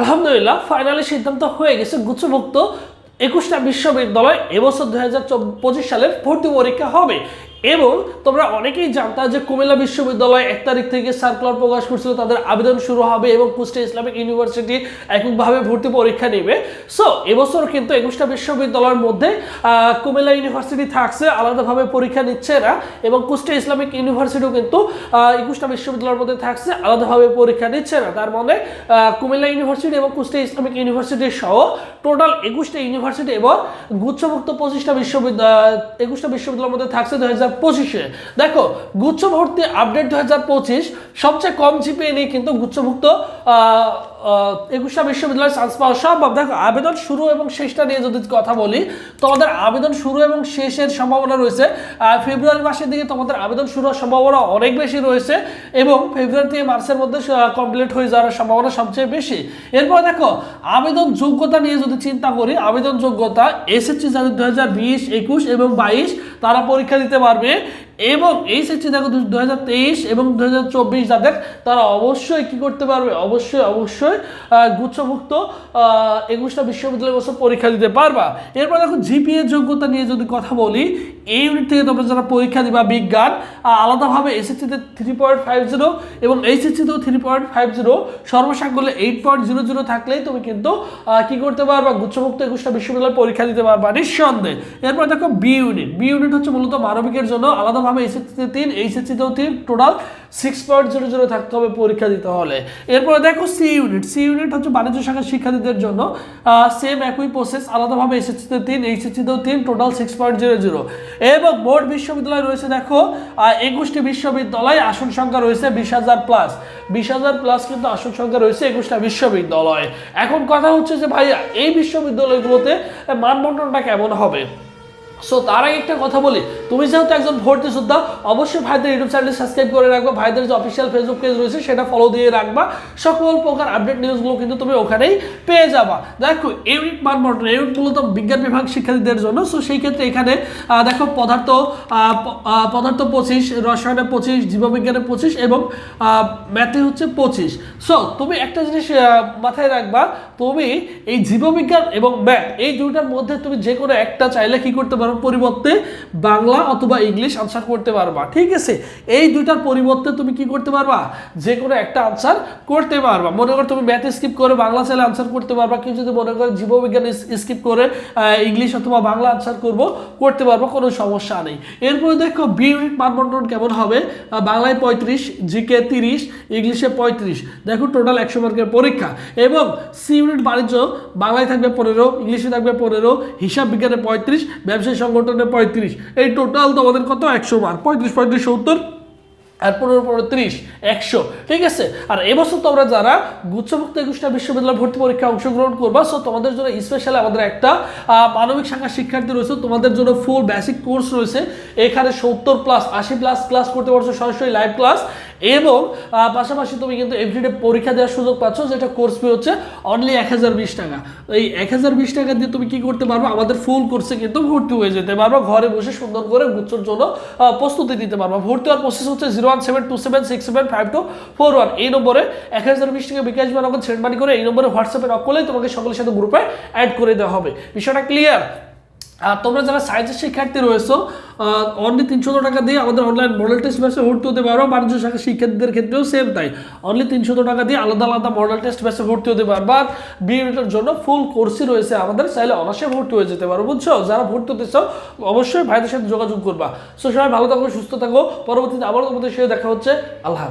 আলহামদুলিল্লাহ ফাইনালি সিদ্ধান্ত হয়ে গেছে। গুচ্ছভুক্ত একুশটা বিশ্ববিদ্যালয় এবছর দুই হাজার পঁচিশ সালে ভর্তি পরীক্ষা হবে। এবং তোমরা অনেকেই জানতা যে কুমিল্লা বিশ্ববিদ্যালয় এক তারিখ থেকে সার্কুলার প্রকাশ করছিল, তাদের আবেদন শুরু হবে এবং কুষ্টিয়া ইসলামিক ইউনিভার্সিটি এককভাবে ভর্তি পরীক্ষা নেবে। সো এবছর কিন্তু একুশটা বিশ্ববিদ্যালয়ের মধ্যে কুমিল্লা ইউনিভার্সিটি থাকছে, আলাদাভাবে পরীক্ষা নিচ্ছে না এবং কুষ্টিয়া ইসলামিক ইউনিভার্সিটিও কিন্তু একুশটা বিশ্ববিদ্যালয়ের মধ্যে থাকছে, আলাদাভাবে পরীক্ষা নিচ্ছে না তার মানে কুমিল্লা ইউনিভার্সিটি এবং কুষ্টিয়া ইসলামিক ইউনিভার্সিটি সহ টোটাল একুশটা ইউনিভার্সিটি এবং গুচ্ছভুক্ত পঁচিশটা বিশ্ববিদ্যালয় একুশটা বিশ্ববিদ্যালয়ের মধ্যে থাকছে দু হাজার পঁচিশে। দেখো গুচ্ছ ভর্তি আপডেট দু সবচেয়ে কম জিপিএ নিয়ে কিন্তু গুচ্ছভুক্ত একুশটা বিশ্ববিদ্যালয়ে চান্স পাওয়া সম্ভব। দেখো, আবেদন শুরু এবং শেষটা নিয়ে যদি কথা বলি, তোমাদের আবেদন শুরু এবং শেষের সম্ভাবনা রয়েছে। ফেব্রুয়ারি মাসের দিকে তোমাদের আবেদন শুরু হওয়ার সম্ভাবনা অনেক বেশি রয়েছে এবং ফেব্রুয়ারি থেকে মার্চের মধ্যে কমপ্লিট হয়ে যাওয়ার সম্ভাবনা সবচেয়ে বেশি। এরপর দেখো, আবেদন যোগ্যতা নিয়ে যদি চিন্তা করি, আবেদন যোগ্যতা এসএসসি যাদের দু হাজার বিশ, একুশ এবং বাইশ, তারা পরীক্ষা দিতে পারবে। এবং এই এইচএসসি দেখো দু হাজার তেইশ এবং দু হাজার চব্বিশ যাদের তারা অবশ্যই কি করতে পারবে? অবশ্যই অবশ্যই গুচ্ছভুক্ত একুশটা বিশ্ববিদ্যালয় বছর পরীক্ষা দিতে পারবা। এরপর দেখো জিপিএ যোগ্যতা নিয়ে যদি কথা বলি, এই ইউনিট থেকে তোমরা যারা পরীক্ষা দিবা বিজ্ঞান আলাদাভাবে এসএসসিতে থ্রি পয়েন্ট ফাইভ জিরো এবং এইচএসসিতেও থ্রি পয়েন্ট ফাইভ জিরো সর্বসাকল্যে এইট পয়েন্ট জিরো জিরো থাকলেই তুমি কিন্তু কি করতে পারবা? গুচ্ছভুক্ত একুশটা বিশ্ববিদ্যালয় পরীক্ষা দিতে পারবা নিঃসন্দেহে। এরপর দেখো বি ইউনিট বি ইউনিট হচ্ছে মূলত মানবিকের জন্য আলাদাভাবে এসএসসিতে তিন এইচএসসিতেও তিন total six point zero zero থাকতে হবে পরীক্ষা দিতে হলে। এরপরে দেখো সি ইউনিট সি ইউনিট হচ্ছে বাণিজ্য শাখার শিক্ষার্থীদের জন্য সেম একই প্রসেস আলাদাভাবে এসএসসিতে তিন এইচএসসিতেও তিন total six point zero zero এবং বোর্ড বিশ্ববিদ্যালয় রয়েছে দেখো একুশটি বিশ্ববিদ্যালয় আসন সংখ্যা রয়েছে বিশ হাজার প্লাস বিশ হাজার প্লাস কিন্তু আসন সংখ্যা রয়েছে একুশটা বিশ্ববিদ্যালয়। এখন কথা হচ্ছে যে ভাইয়া এই বিশ্ববিদ্যালয়গুলোতে আহ, কেমন হবে? সো তার আগে একটা কথা বলি। তুমি যেহেতু একজন ভর্তি যোদ্ধা, অবশ্যই ভাইদের ইউটিউব চ্যানেল সাবস্ক্রাইব করে রাখবা। ভাইদের যে অফিসিয়াল ফেসবুক পেজ রয়েছে, সেটা ফলো দিয়ে রাখবা। সকল প্রকার আপডেট নিউজগুলো কিন্তু তুমি ওখানেই পেয়ে যাবা। দেখো ইউনিট মান মানবন্টন ইউনিট মূলত বিজ্ঞান বিভাগ শিক্ষার্থীদের জন্য। সো সেই ক্ষেত্রে এখানে দেখো, পদার্থ পদার্থ পঁচিশ রসায়নে পঁচিশ জীববিজ্ঞানে পঁচিশ এবং ম্যাথে হচ্ছে পঁচিশ। সো তুমি একটা জিনিস মাথায় রাখবা তুমি এই জীববিজ্ঞান এবং ম্যাথ এই দুইটার মধ্যে তুমি যে কোনো একটা চাইলে কি করতে পারো? পরিবর্তে বাংলা অথবা ইংলিশ আনসার করতে পারবা। ঠিক আছে? এই দুইটার পরিবর্তে তুমি কি করতে পারবা? যে কোনো একটা আনসার করতে পারবা। মনে করো তুমি ম্যাথ স্কিপ করে বাংলা চাইলে আনসার করতে পারবা। কেউ যদি মনে করো জীববিজ্ঞান স্কিপ করে ইংলিশ অথবা বাংলা আনসার করব, করতে পারব, কোনো সমস্যা নেই। এরপরে দেখো বি ইউনিট মানবন্টন কেমন হবে? বাংলায় পঁয়ত্রিশ জিকে তিরিশ ইংলিশে পঁয়ত্রিশ। দেখো টোটাল একশো মার্কের পরীক্ষা। এবং সি ইউনিট বাণিজ্য, বাংলায় থাকবে পনেরো, ইংলিশে থাকবে পনেরো, হিসাব বিজ্ঞানে পঁয়ত্রিশ, ব্যবসায়ী সংগঠনে পঁয়ত্রিশ। এই টোটাল তোমাদের কত? একশো মার্ক পঁয়ত্রিশ পঁয়ত্রিশ, সত্তর। আর পনেরো পনেরো, ত্রিশ, একশো। ঠিক আছে? আর এবছর তোমরা যারা গুচ্ছভুক্ত একুশটা বিশ্ববিদ্যালয় ভর্তি পরীক্ষায় অংশগ্রহণ করবা সো তোমাদের জন্য স্পেশালি আমাদের একটা মানবিক শাখার শিক্ষার্থী রয়েছে, তোমাদের জন্য ফুল বেসিক কোর্স রয়েছে। এখানে সত্তর প্লাস আশি প্লাস ক্লাস করতে পারছ সরাসরি লাইভ ক্লাস এবং পাশাপাশি তুমি কিন্তু এভরিডে পরীক্ষা দেওয়ার সুযোগ পাচ্ছ, যেটা কোর্স ফি হচ্ছে অনলি এক হাজার বিশ টাকা। এই এক হাজার বিশ টাকা দিয়ে তুমি কি করতে পারবে? আমাদের ফুল কোর্সে কিন্তু ভর্তি হয়ে যেতে পারবে, ঘরে বসে সুন্দর করে গুচ্ছর জন্য প্রস্তুতি দিতে পারবে। ভর্তি হওয়ার প্রসেস হচ্ছে zero one seven two seven six seven five two four one এই নম্বরে এক হাজার বিশ টাকা বিকাশ বা নগদ সেন্ড মানি করে এই নম্বরে হোয়াটসঅ্যাপে নক করলেই তোমাকে সকলের সাথে গ্রুপে অ্যাড করে দেওয়া হবে। বিষয়টা ক্লিয়ার আর তোমরা যারা সায়েন্সের শিক্ষার্থী রয়েছো অনলি তিনশো টাকা দিয়ে আমাদের অনলাইন মডেল টেস্ট ব্যাচে ভর্তি হতে পারো। বাণিজ্য শাখা শিক্ষার্থীদের ক্ষেত্রেও সেম তাই। অনলি তিনশো টাকা দিয়ে আলাদা আলাদা মডেল টেস্ট ব্যাচে ভর্তি হতে পারব। বিএডের জন্য ফুল কোর্সই রয়েছে আমাদের। চাইলে অনাসে ভর্তি হয়ে যেতে পারো, বুঝছ? যারা ভর্তি হতে চাও, অবশ্যই ভাইদের সাথে যোগাযোগ করবা। সো সবাই ভালো থাকো, সুস্থ থাকো। পরবর্তীতে আবারও তোমাদের সাথে দেখা হচ্ছে। আল্লাহ